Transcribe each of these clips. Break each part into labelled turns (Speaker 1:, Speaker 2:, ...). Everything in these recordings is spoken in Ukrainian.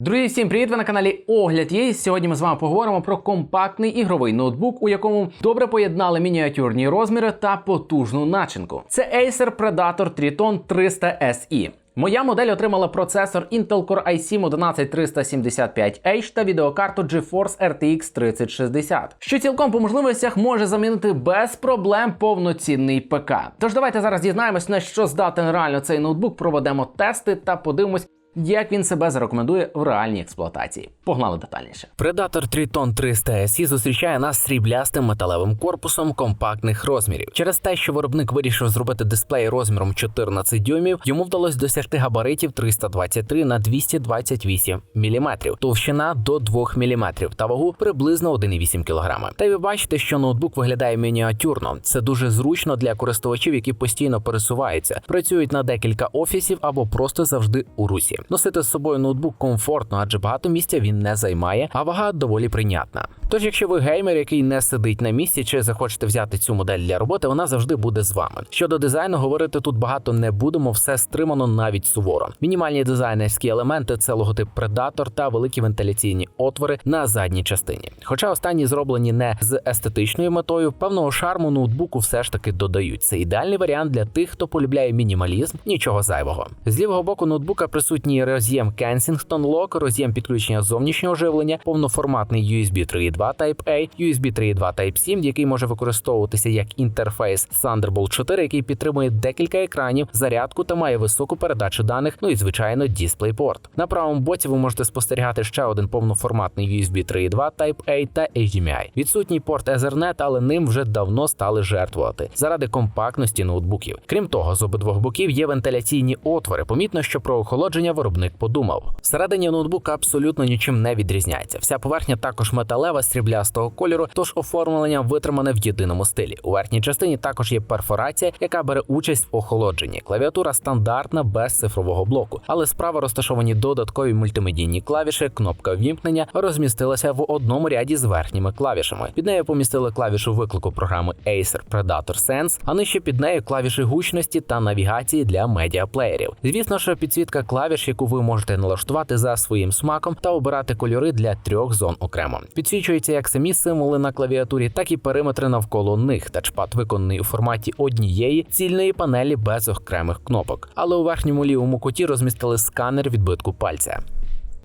Speaker 1: Друзі, всім привіт! Ви на каналі Огляд є. Сьогодні ми з вами поговоримо про компактний ігровий ноутбук, у якому добре поєднали мініатюрні розміри та потужну начинку. Це Acer Predator Triton 300 SE. Моя модель отримала процесор Intel Core i7 11375H та відеокарту GeForce RTX 3060, що цілком по можливостях може замінити без проблем повноцінний ПК. Тож давайте зараз дізнаємось, на що здатен реально цей ноутбук, проведемо тести та подивимось, як він себе зарекомендує в реальній експлуатації. Погнали детальніше. Predator Triton 300 SE зустрічає нас сріблястим металевим корпусом компактних розмірів. Через те, що виробник вирішив зробити дисплей розміром 14 дюймів, йому вдалося досягти габаритів 323 на 228 мм, товщина до 2 мм та вагу приблизно 1,8 кг. Та ви бачите, що ноутбук виглядає мініатюрно. Це дуже зручно для користувачів, які постійно пересуваються, працюють на декілька офісів або просто завжди у русі. Носити з собою ноутбук комфортно, адже багато місця він не займає, а вага доволі прийнятна. Тож, якщо ви геймер, який не сидить на місці, чи захочете взяти цю модель для роботи, вона завжди буде з вами. Щодо дизайну, говорити тут багато не будемо, все стримано навіть суворо. Мінімальні дизайнерські елементи це логотип Predator та великі вентиляційні отвори на задній частині. Хоча останні зроблені не з естетичною метою, певного шарму ноутбуку все ж таки додають. Це ідеальний варіант для тих, хто полюбляє мінімалізм, нічого зайвого. З лівого боку ноутбука присутній роз'єм Kensington Lock, роз'єм підключення зовнішнього живлення, повноформатний USB 3.2 Type-A, USB 3.2 Type-C, який може використовуватися як інтерфейс Thunderbolt 4, який підтримує декілька екранів, зарядку та має високу передачу даних. Ну і звичайно, DisplayPort. На правому боці ви можете спостерігати ще один повноформатний USB 3.2 Type-A та HDMI. Відсутній порт Ethernet, але ним вже давно стали жертвувати заради компактності ноутбуків. Крім того, з обидвох боків є вентиляційні отвори. Помітно, що про охолодження виробник подумав. Всередині ноутбука абсолютно нічим не відрізняється. Вся поверхня також металева сріблястого кольору, тож оформлення витримане в єдиному стилі. У верхній частині також є перфорація, яка бере участь в охолодженні. Клавіатура стандартна без цифрового блоку, але справа розташовані додаткові мультимедійні клавіші. Кнопка ввімкнення розмістилася в одному ряді з верхніми клавішами. Під нею помістили клавішу виклику програми Acer Predator Sense, а нижче під нею клавіші гучності та навігації для медіаплеєрів. Звісно, що підсвітка клавіш, яку ви можете налаштувати за своїм смаком та обирати кольори для трьох зон окремо. Підсвічуються як самі символи на клавіатурі, так і периметри навколо них. Тачпад виконаний у форматі однієї цільної панелі без окремих кнопок. Але у верхньому лівому куті розмістили сканер відбитку пальця.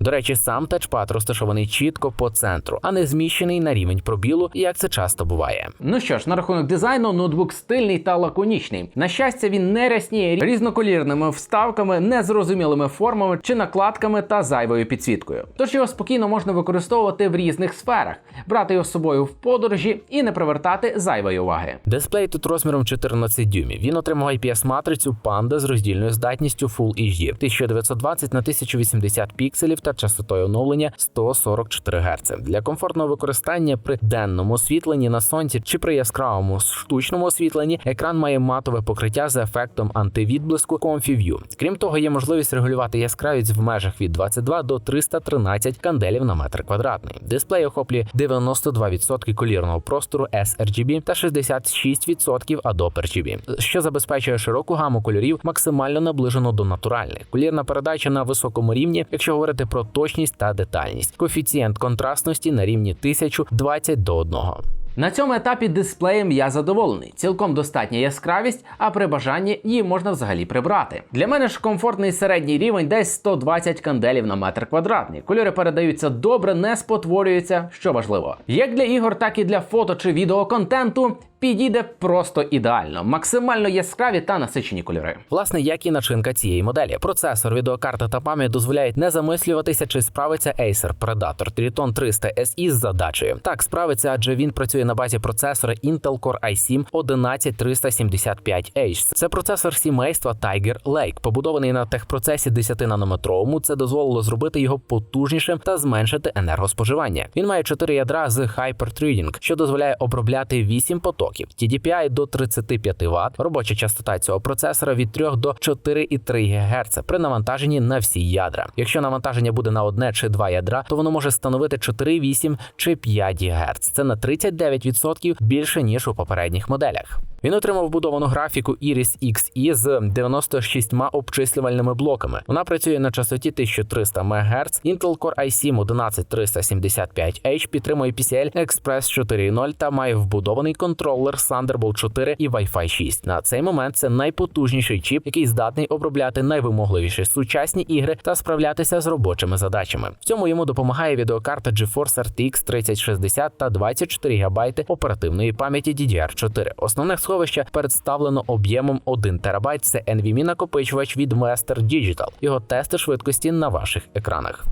Speaker 1: До речі, сам тачпад розташований чітко по центру, а не зміщений на рівень пробілу, як це часто буває. Ну що ж, на рахунок дизайну, ноутбук стильний та лаконічний. На щастя, він не рясніє різноколірними вставками, незрозумілими формами чи накладками та зайвою підсвіткою. Тож його спокійно можна використовувати в різних сферах, брати його з собою в подорожі і не привертати зайвої уваги. Дисплей тут розміром 14 дюймів. Він отримав IPS-матрицю Panda з роздільною здатністю Full HD 1920 на 1080 пікселів та частотою оновлення 144 Гц. Для комфортного використання при денному освітленні на сонці чи при яскравому штучному освітленні екран має матове покриття з ефектом антивідблиску Comfy View. Крім того, є можливість регулювати яскравість в межах від 22 до 313 канделів на метр квадратний. Дисплей охоплює 92% колірного простору sRGB та 66% Adobe RGB, що забезпечує широку гаму кольорів, максимально наближену до натуральних. Колірна передача на високому рівні, якщо говорити про точність та детальність. Коефіцієнт контрастності на рівні 1020 до 1. На цьому етапі дисплеєм я задоволений. Цілком достатня яскравість, а при бажанні її можна взагалі прибрати. Для мене ж комфортний середній рівень десь 120 канделів на метр квадратний. Кольори передаються добре, не спотворюються, що важливо. Як для ігор, так і для фото чи відеоконтенту підійде просто ідеально, максимально яскраві та насичені кольори. Власне, як і начинка цієї моделі. Процесор, відеокарта та пам'ять дозволяють не замислюватися, чи справиться Acer Predator Triton 300 SE з задачею. Так справиться, адже він працює на базі процесора Intel Core i7 11375H. Це процесор сімейства Tiger Lake, побудований на техпроцесі 10-нанометровому. Це дозволило зробити його потужнішим та зменшити енергоспоживання. Він має 4 ядра з Hyper-Threading, що дозволяє обробляти 8 потоків. TDPI до 35 Вт, робоча частота цього процесора від 3 до 4,3 ГГц при навантаженні на всі ядра. Якщо навантаження буде на одне чи два ядра, то воно може становити 4,8 чи 5 ГГц. Це на 39% більше ніж у попередніх моделях.
Speaker 2: Він отримав вбудовану графіку Iris Xe з 96 обчислювальними блоками. Вона працює на частоті 1300 МГц. Intel Core i7 11375H підтримує PCL Express 4.0 та має вбудований контролер Thunderbolt 4 і Wi-Fi 6. На цей момент це найпотужніший чіп, який здатний обробляти найвимогливіші сучасні ігри та справлятися з робочими задачами. В цьому йому допомагає відеокарта GeForce RTX 3060 та 24 ГБ оперативної пам'яті DDR4. Основне сховище представлено об'ємом 1 ТБ. Це NVMe накопичувач від Western Digital. Його тести швидкості на ваших екранах.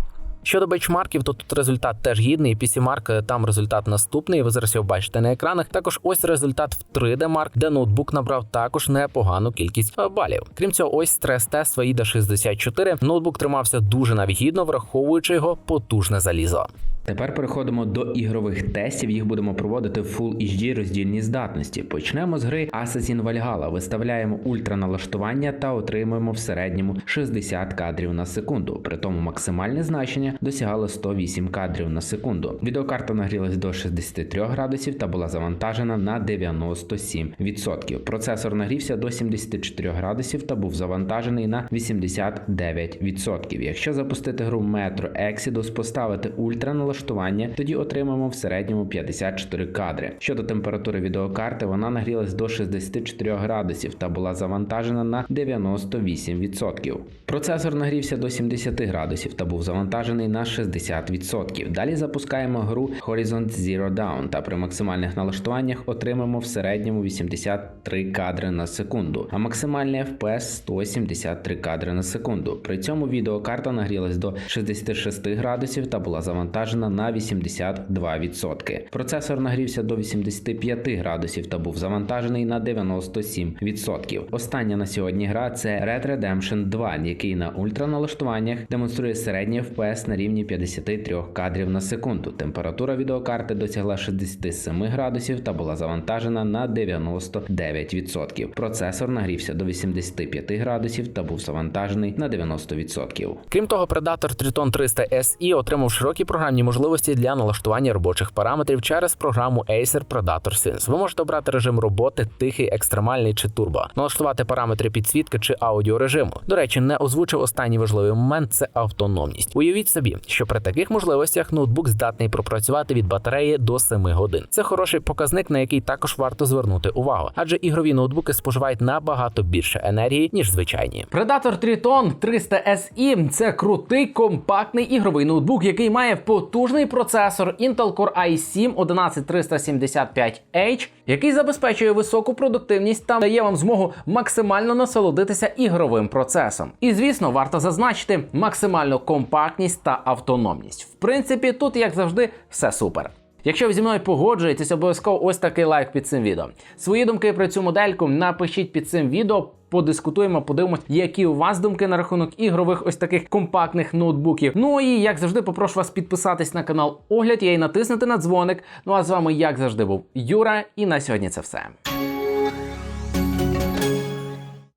Speaker 2: Щодо бенчмарків, то тут результат теж гідний. PC Mark, там результат наступний. Ви зараз його бачите на екранах. Також ось результат в 3D Mark, де ноутбук набрав також непогану кількість е, балів. Крім цього, ось стрес-тест AIDA 64. Ноутбук тримався дуже навіть гідно, враховуючи його потужне залізо.
Speaker 3: Тепер переходимо до ігрових тестів. Їх будемо проводити в Full HD роздільній здатності. Почнемо з гри Assassin Valhalla. Виставляємо ультра налаштування та отримуємо в середньому 60 кадрів на секунду. При тому максимальне значення досягало 108 кадрів на секунду. Відеокарта нагрілась до 63 градусів та була завантажена на 97%. Процесор нагрівся до 74 градусів та був завантажений на 89%. Якщо запустити гру Metro Exodus, поставити ультра налаштування, тоді отримаємо в середньому 54 кадри. Щодо температури відеокарти, вона нагрілась до 64 градусів та була завантажена на 98%. Процесор нагрівся до 70 градусів та був завантажений на 60%. Далі запускаємо гру Horizon Zero Dawn та при максимальних налаштуваннях отримаємо в середньому 83 кадри на секунду, а максимальний FPS 173 кадри на секунду. При цьому відеокарта нагрілась до 66 градусів та була завантажена на 82%. Процесор нагрівся до 85 градусів та був завантажений на 97%. Остання на сьогодні гра це Red Redemption 2, який на ультраналаштуваннях демонструє середній FPS на рівні 53 кадрів на секунду. Температура відеокарти досягла 67 градусів та була завантажена на 99%. Процесор нагрівся до 85 градусів та був завантажений на 90%.
Speaker 2: Крім того, Predator Triton 300 SE отримав широкі програмні можливості для налаштування робочих параметрів через програму Acer Predator Sense. Ви можете обрати режим роботи, тихий, екстремальний чи турбо, налаштувати параметри підсвітки чи аудіорежиму. До речі, не озвучив останній важливий момент це автономність. Уявіть собі, що при таких можливостях ноутбук здатний пропрацювати від батареї до 7 годин. Це хороший показник, на який також варто звернути увагу, адже ігрові ноутбуки споживають набагато більше енергії ніж звичайні.
Speaker 1: Predator Triton 300 SE – це крутий компактний ігровий ноутбук, який має потужний процесор Intel Core i7 11375H, який забезпечує високу продуктивність та дає вам змогу максимально насолодитися ігровим процесом. І звісно, варто зазначити максимальну компактність та автономність. В принципі, тут, як завжди, все супер. Якщо ви зі мною погоджуєтесь, обов'язково ось такий лайк під цим відео. Свої думки про цю модельку напишіть під цим відео. Подискутуємо, подивимось, які у вас думки на рахунок ігрових ось таких компактних ноутбуків. Ну і як завжди, попрошу вас підписатись на канал Огляд я і натиснути на дзвоник. Ну а з вами, як завжди, був Юра, і на сьогодні це все.